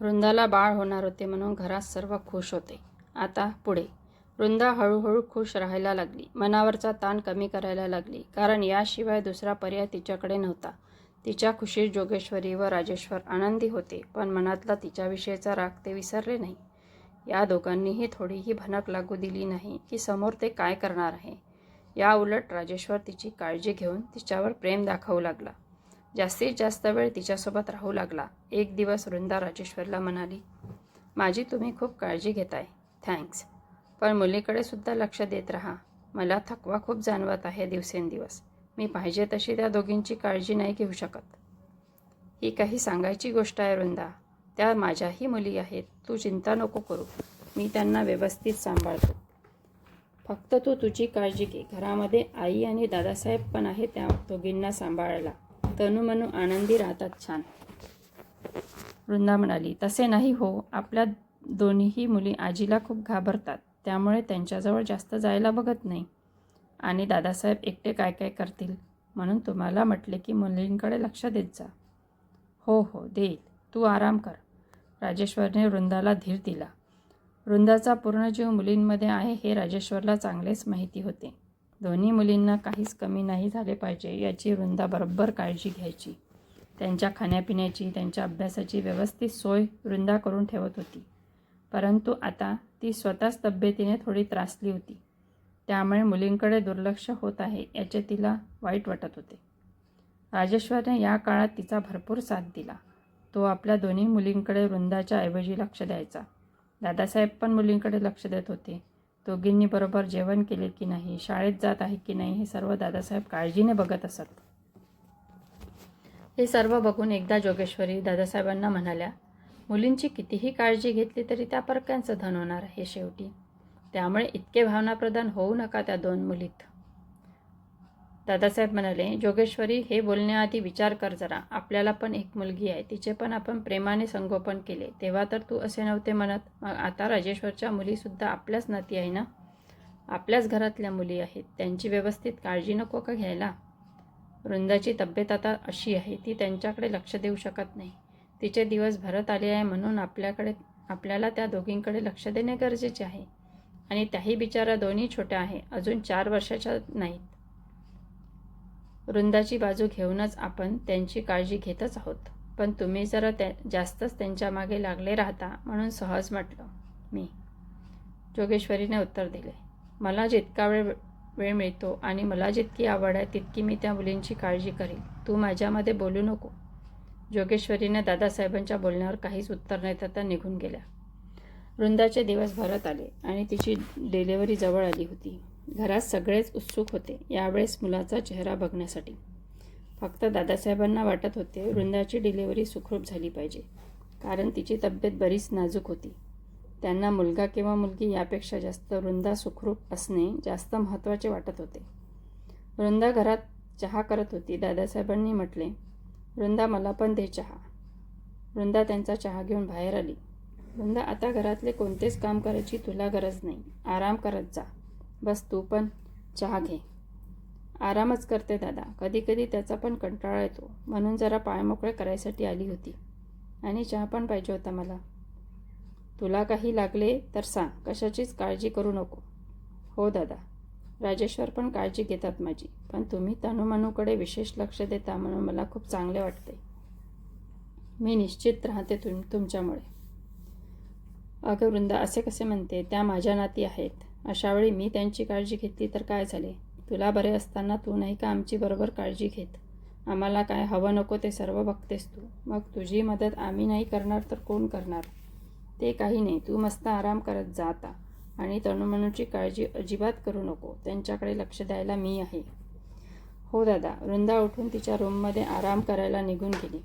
वृंदाला बाळ होणार होते म्हणून घरात सर्व खुश होते. आता पुढे. वृंदा हळूहळू खुश राहायला लागली. मनावरचा ताण कमी करायला लागली. कारण याशिवाय दुसरा पर्याय तिच्याकडे नव्हता. तिच्या खुशीत जोगेश्वरी व राजेश्वर आनंदी होते पण मनातला तिच्याविषयीचा राग ते विसरले नाही. या दोघांनीही थोडीही भनक लागू दिली नाही की समोर ते काय करणार आहे. या उलट राजेश्वर तिची काळजी घेऊन तिच्यावर प्रेम दाखवू लागला. जास्तीत जास्त वेळ तिच्यासोबत राहू लागला. एक दिवस वृंदा राजेश्वरला म्हणाली माझी तुम्ही खूप काळजी घेताय. थँक्स. पण मुलीकडे सुद्धा लक्ष देत राहा. मला थकवा खूप जाणवत आहे दिवसेंदिवस. मी पाहिजे तशी त्या दोघींची काळजी नाही घेऊ शकत. ही काही सांगायची गोष्ट आहे वृंदा. त्या माझ्याही मुली आहेत. तू चिंता नको करू. मी त्यांना व्यवस्थित सांभाळतो. फक्त तू तुझी काळजी घे. घरामध्ये आई आणि दादासाहेब पण आहे त्या दोघींना सांभाळायला. तनुमनू आनंदी राहतात छान. वृंदा म्हणाली तसे नाही हो आपल्या दोन्हीही मुली आजीला खूप घाबरतात. त्यामुळे त्यांच्याजवळ जास्त जायला बघत नाही. आणि दादासाहेब एकटे काय काय करतील? म्हणून तुम्हाला म्हटले की मुलींकडे लक्ष देत जा. हो हो देईल. तू आराम कर. राजेश्वरने वृंदाला धीर दिला. वृंदाचा पूर्ण जीव मुलींमध्ये आहे हे राजेश्वरला चांगलेच माहिती होते. दोन्ही मुलींना काहीच कमी नाही झाले पाहिजे याची वृंदा बरोबर काळजी घ्यायची. त्यांच्या खाण्यापिण्याची त्यांच्या अभ्यासाची व्यवस्थित सोय वृंदा करून ठेवत होती. परंतु आता ती स्वतःच तब्येतीने थोडी त्रासली होती. त्यामुळे मुलींकडे दुर्लक्ष होत आहे याचे तिला वाईट वाटत होते. राजेश्वरने या काळात तिचा भरपूर साथ दिला. तो आपल्या दोन्ही मुलींकडे वृंदाच्या ऐवजी लक्ष द्यायचा. दादासाहेब पण मुलींकडे लक्ष देत होते. दोघींनी बरोबर जेवण केले की नाही शाळेत जात आहे की नाही हे सर्व दादासाहेब काळजीने बघत असत. हे सर्व बघून एकदा जोगेश्वरी दादासाहेबांना म्हणाल्या मुलींची कितीही काळजी घेतली तरी त्या परक्यांचं धन होणार हे शेवटी. त्यामुळे इतके भावनाप्रधान होऊ नका त्या दोन मुलीत. दादासाहेब म्हणाले जोगेश्वरी हे बोलण्याआधी विचार कर जरा. आपल्याला पण एक मुलगी आहे. तिचे पण आपण प्रेमाने संगोपन केले. तेव्हा तर तू असे नव्हते म्हणत. मग आता राजेश्वरच्या मुलीसुद्धा आपल्याच नाती आहे ना? आपल्याच घरातल्या मुली आहेत. त्यांची व्यवस्थित काळजी नको का घ्यायला? वृंदाची तब्येत आता अशी आहे. ती त्यांच्याकडे लक्ष देऊ शकत नाही. तिचे दिवस भरत आले आहे म्हणून आपल्याकडे आपल्याला त्या दोघींकडे लक्ष देणे गरजेचे आहे. आणि त्याही बिचारा दोन्ही छोट्या आहे. अजून चार वर्षाच्या नाहीत. वृंदाची बाजू घेऊनच आपण त्यांची काळजी घेतच आहोत. पण तुम्ही जरा त्या जास्तच त्यांच्या मागे लागले राहता म्हणून सहज म्हटलं मी. जोगेश्वरीने उत्तर दिले मला जितका वेळ वेळ मिळतो आणि मला जितकी आवड आहे तितकी मी त्या मुलींची काळजी करीन. तू माझ्यामध्ये बोलू नको. जोगेश्वरीने दादासाहेबांच्या बोलण्यावर काहीच उत्तर न देता निघून गेल्या. वृंदाचे दिवस भरत आले आणि तिची डिलेवरी जवळ आली होती. घरात सगळेच उत्सुक होते यावेळेस मुलाचा चेहरा बघण्यासाठी. फक्त दादासाहेबांना वाटत होते वृंदाची डिलेवरी सुखरूप झाली पाहिजे कारण तिची तब्येत बरीच नाजूक होती. त्यांना मुलगा किंवा मुलगी यापेक्षा जास्त वृंदा सुखरूप असणे जास्त महत्त्वाचे वाटत होते. वृंदा घरात चहा करत होती. दादासाहेबांनी म्हटले वृंदा मला पण दे चहा. वृंदा त्यांचा चहा घेऊन बाहेर आली. नंदा आता घरातले कोणतेच काम करायची तुला गरज नाही. आराम करत जा. बस तू पण चहा घे. आरामच करते दादा. कधी कधी त्याचा पण कंटाळा येतो. म्हणून जरा पायमोकळे करायसाठी आली होती. आणि चहा पण पाहिजे होता मला. तुला काही लागले तर सांग. कशाचीच काळजी करू नको. हो दादा. राजेश्वर पण काळजी घेतात माझी. पण तुम्ही तनुमनूकडे विशेष लक्ष देता म्हणून मला खूप चांगले वाटते. मी निश्चित राहते तुम तुमच्यामुळे. अगं वृंदा असे कसे म्हणते त्या माझ्या नाती आहेत. अशावेळी मी त्यांची काळजी घेतली तर काय झाले? तुला बरे असताना तू नाही का आमची बरोबर काळजी घेत? आम्हाला काय हवं नको ते सर्व बघतेस तू. मग तुझी मदत आम्ही नाही करणार तर कोण करणार? ते काही नाही तू मस्त आराम करत जा आता. आणि तणुमणूची काळजी अजिबात करू नको. त्यांच्याकडे लक्ष द्यायला मी आहे. हो दादा वृंदा उठून तिच्या रूममध्ये आराम करायला निघून गेली.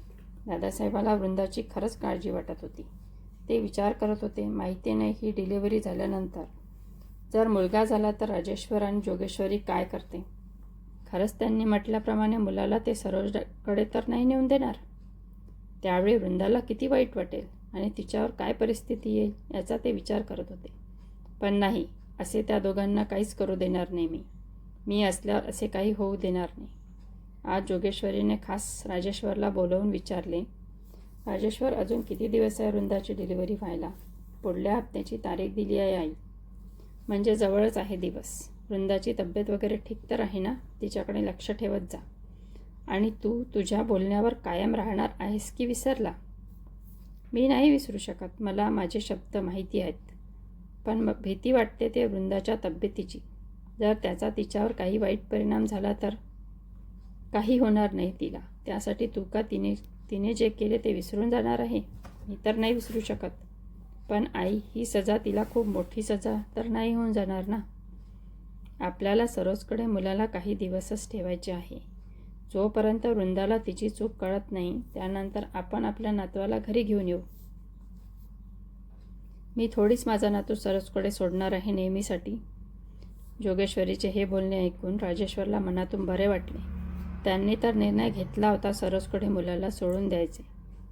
दादासाहेबाला वृंदाची खरंच काळजी वाटत होती. ते विचार करत होते माहिती नाही ही डिलिव्हरी झाल्यानंतर. जर मुलगा झाला तर राजेश्वर आणि जोगेश्वरी काय करते? खरंच त्यांनी म्हटल्याप्रमाणे मुलाला ते सरोजकडे तर नाही नेऊन देणार. त्यावेळी वृंदाला किती वाईट वाटेल आणि तिच्यावर काय परिस्थिती येईल याचा ते विचार करत होते. पण नाही असे त्या दोघांना काहीच करू देणार नाही मी. मी असल्यावर असे काही होऊ देणार नाही. आज जोगेश्वरीने खास राजेश्वरला बोलवून विचारले राजेश्वर अजून किती दिवस आहे वृंदाची डिलिव्हरी व्हायला? पुढल्या हप्त्याची तारीख दिली आहे आई. म्हणजे जवळच आहे दिवस. वृंदाची तब्येत वगैरे ठीक तर आहे ना? तिच्याकडे लक्ष ठेवत जा. आणि तू तुझ्या बोलण्यावर कायम राहणार आहेस की विसरला? मी नाही विसरू शकत. मला माझे शब्द माहिती आहेत. पण मग भीती वाटते ते वृंदाच्या तब्येतीची. जर त्याचा तिच्यावर काही वाईट परिणाम झाला तर? काही होणार नाही तिला. त्यासाठी तू का तिने तिने जे केले ते विसरून जाणार आहे. मी तर नाही विसरू शकत. पण आई ही सजा तिला खूप मोठी सजा तर नाही होऊन जाणार ना? आपल्याला सरोजकडे मुलाला काही दिवसच ठेवायचे आहे. जोपर्यंत वृंदाला तिची चूक कळत नाही त्यानंतर आपण आपल्या नातवाला घरी घेऊन येऊ. मी थोडीच माझा नातू सरोजकडे सोडणार आहे नेहमीसाठी. जोगेश्वरीचे हे बोलणे ऐकून राजेश्वरला मनातून बरे वाटले. त्यांनी तर निर्णय घेतला होता सरोजकडे मुलाला सोडून द्यायचे.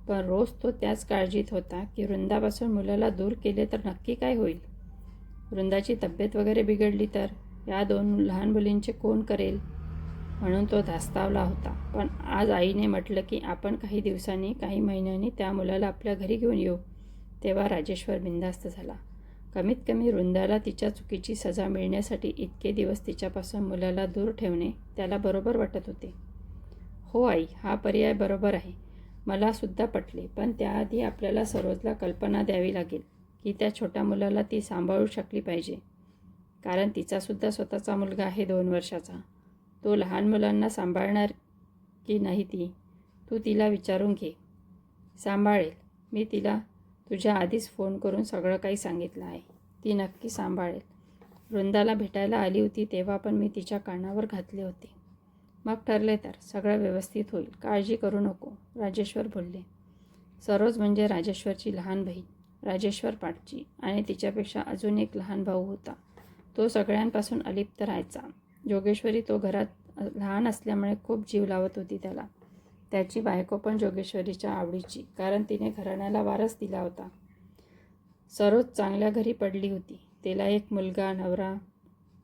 पण रोज तो त्याच काळजीत होता की वृंदापासून मुलाला दूर केले तर नक्की काय होईल? वृंदाची तब्येत वगैरे बिघडली तर या दोन लहान मुलींचे कोण करेल? म्हणून तो धास्तावला होता. पण आज आईने म्हटलं की आपण काही दिवसांनी काही महिन्यांनी त्या मुलाला आपल्या घरी घेऊन येऊ. तेव्हा राजेश्वर बिंदास्त झाला. कमीत कमी वृंदाला तिच्या चुकीची सजा मिळण्यासाठी इतके दिवस तिच्यापासून मुलाला दूर ठेवणे त्याला बरोबर वाटत होते. हो आई हा पर्याय बरोबर आहे. मलासुद्धा पटले पण त्याआधी आपल्याला सरोजला कल्पना द्यावी लागेल की त्या छोट्या मुलाला ती सांभाळू शकली पाहिजे. कारण तिचासुद्धा स्वतःचा मुलगा आहे दोन वर्षाचा. तो लहान मुलांना सांभाळणार की नाही ती? तू तिला विचारून घे. सांभाळेल. मी तिला तुझ्या आधीच फोन करून सगळं काही सांगितलं आहे. ती नक्की सांभाळेल. वृंदाला भेटायला आली होती तेव्हा पण मी तिच्या कानावर घातले होते. मग ठरले तर सगळं व्यवस्थित होईल. काळजी करू नको राजेश्वर बोलले. सरोज म्हणजे राजेश्वरची लहान बहीण राजेश्वर पाटची आणि तिच्यापेक्षा अजून एक लहान भाऊ होता. तो सगळ्यांपासून अलिप्त राहायचा. जोगेश्वरी तो घरात लहान असल्यामुळे खूप जीव लावत होती त्याला. त्याची बायको पण जोगेश्वरीच्या आवडीची कारण तिने घराण्याला वारस दिला होता. सरोज चांगल्या घरी पडली होती. तिला एक मुलगा नवरा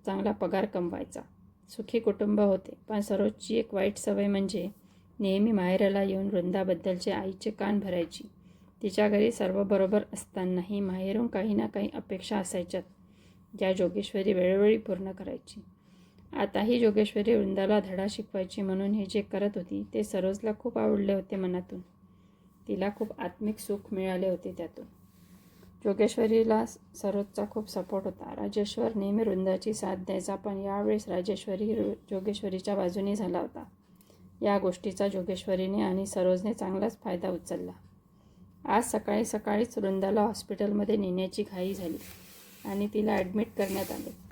चांगला पगार कमवायचा. सुखी कुटुंब होते. पण सरोजची एक वाईट सवय म्हणजे नेहमी माहेराला येऊन वृंदाबद्दलचे आईचे कान भरायची. तिच्या घरी सर्व बरोबर असतानाही माहेरून काही ना काही अपेक्षा असायच्यात ज्या जोगेश्वरी वेळोवेळी पूर्ण करायची. आताही जोगेश्वरी वृंदाला धडा शिकवायची म्हणून हे जे करत होती ते सरोजला खूप आवडले होते मनातून. तिला खूप आत्मिक सुख मिळाले होते त्यातून. जोगेश्वरीला सरोजचा खूप सपोर्ट होता. राजेश्वर नेहमी वृंदाची साथ द्यायचा पण यावेळेस राजेश्वरी जोगेश्वरीच्या बाजूने झाला होता. या गोष्टीचा जोगेश्वरीने आणि सरोजने चांगलाच फायदा उचलला. आज सकाळी सकाळीच वृंदाला हॉस्पिटलमध्ये नेण्याची घाई झाली आणि तिला ॲडमिट करण्यात आले.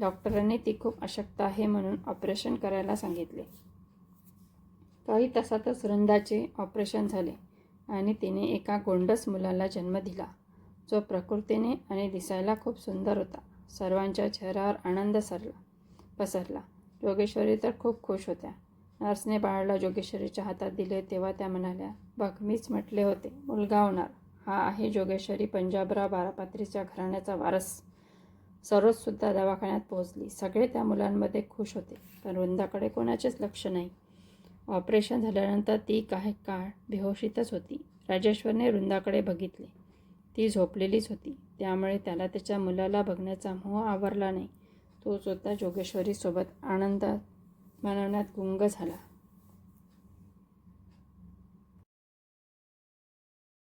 डॉक्टरांनी ती खूप अशक्त आहे म्हणून ऑपरेशन करायला सांगितले. काही तासातच वृंदाचे ऑपरेशन झाले आणि तिने एका गोंडस मुलाला जन्म दिला. जो प्रकृतीने आणि दिसायला खूप सुंदर होता. सर्वांच्या चेहऱ्यावर आनंद सरला पसरला. जोगेश्वरी तर खूप खुश होत्या. नर्सने बाळाला जोगेश्वरीच्या हातात दिले तेव्हा त्या म्हणाल्या बघ मीच म्हटले होते मुलगा होणार. हा आहे जोगेश्वरी पंजाबराव बारापात्रीच्या घराण्याचा वारस. सरोजसुद्धा दवाखान्यात पोहोचली. सगळे त्या मुलांमध्ये खुश होते पण वृंदाकडे कोणाचेच लक्ष नाही. ऑपरेशन झाल्यानंतर ती काही काळ बेहोशीतच होती. राजेश्वरने वृंदाकडे बघितले. ती झोपलेलीच होती. त्यामुळे त्याला त्याच्या मुलाला बघण्याचा मोह आवरला नाही. तो स्वतः जोगेश्वरीसोबत आनंदात मनवण्यात गुंग झाला.